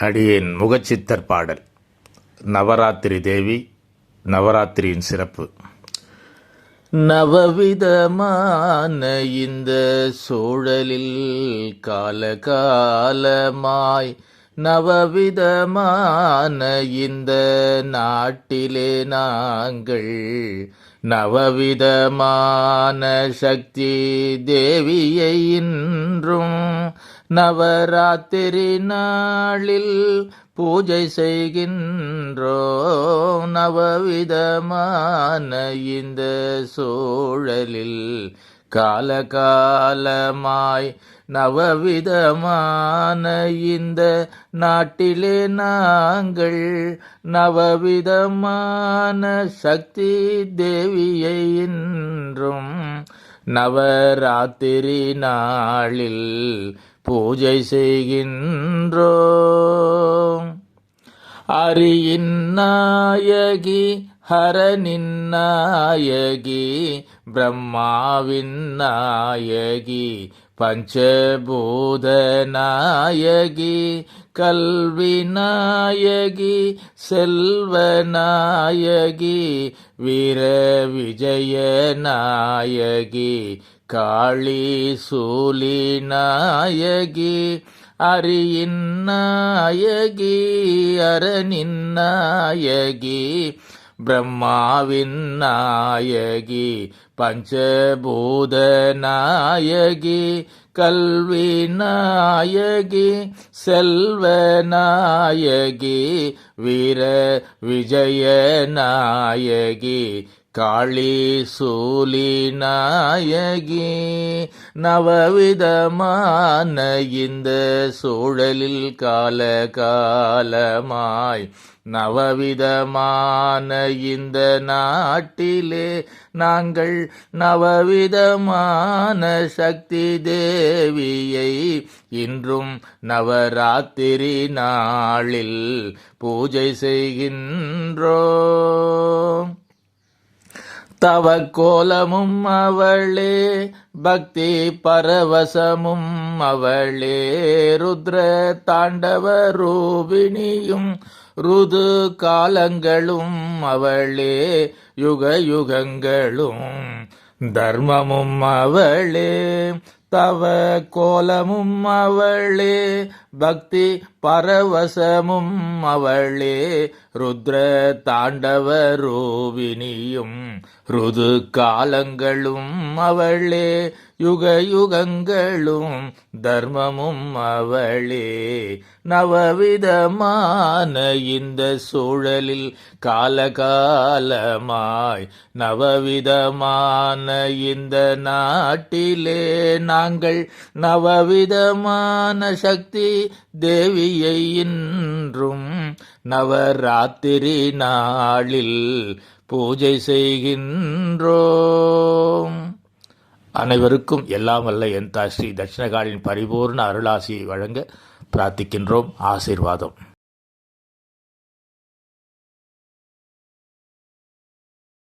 அடியேன் முகச்சித்தர் பாடல். நவராத்திரி தேவி நவராத்திரியின் சிறப்பு. நவவிதமான இந்த சூழலில் காலகாலமாய் நவவிதமான இந்த நாட்டிலே நாங்கள் நவவிதமான சக்தி தேவியை இன்றும் நவராத்திரி நாளில் பூஜை செய்கின்றோ. நவவிதமான இந்த சூழலில் காலகாலமாய் நவவிதமான இந்த நாட்டிலே நாங்கள் நவவிதமான சக்தி தேவியை இன்றும் நவராத்திரி நாளில் பூஜை செய்கின்றோம். அரியின் நாயகி ஹரனின் நாயகி பிரம்மாவின் நாயகி பஞ்சபூத நாயகி கல்வி நாயகி செல்வ நாயகி வீர விஜய நாயகி காளி சூலி நாயகி அரியின் நாயகி அரணின் நாயகி பிரம்மாவின் நாயகி பஞ்சபூத நாயகி கல்வி நாயகி செல்வ நாயகி வீர விஜய நாயகி காளி சூலி நாயகி நவவிதமான இந்த சூழலில் கால காலமாய் நவவிதமான இந்த நாட்டிலே நாங்கள் நவவிதமான சக்தி தேவியை இன்றும் நவராத்திரி நாளில் பூஜை செய்கின்றோம். தவ கோலமும் அவளே பக்தி பரவசமும் அவளே. ருத்ர தாண்டவ ரூபிணியும் ருது காலங்களும் அவளே. யுக யுகங்களும் தர்மமும் அவளே. தவ கோலமும் அவளே பக்தி பரவசமும் அவளே. ருத்ர தாண்டவ ரூபிணியும் ருது காலங்களும் அவளே. யுக யுகங்களும் தர்மமும் அவளே. நவவிதமான இந்த சூழலில் காலகாலமாய் நவவிதமான இந்த நாட்டிலே நான் நாங்கள் நவவிதமான சக்தி தேவியை இன்றும் நவராத்திரி நாளில் பூஜை செய்கின்றோம். அனைவருக்கும் எல்லாம் வல்ல என் ஸ்ரீ தட்சிணகாலின் பரிபூர்ண அருளாசியை வழங்க பிரார்த்திக்கின்றோம். ஆசீர்வாதம்.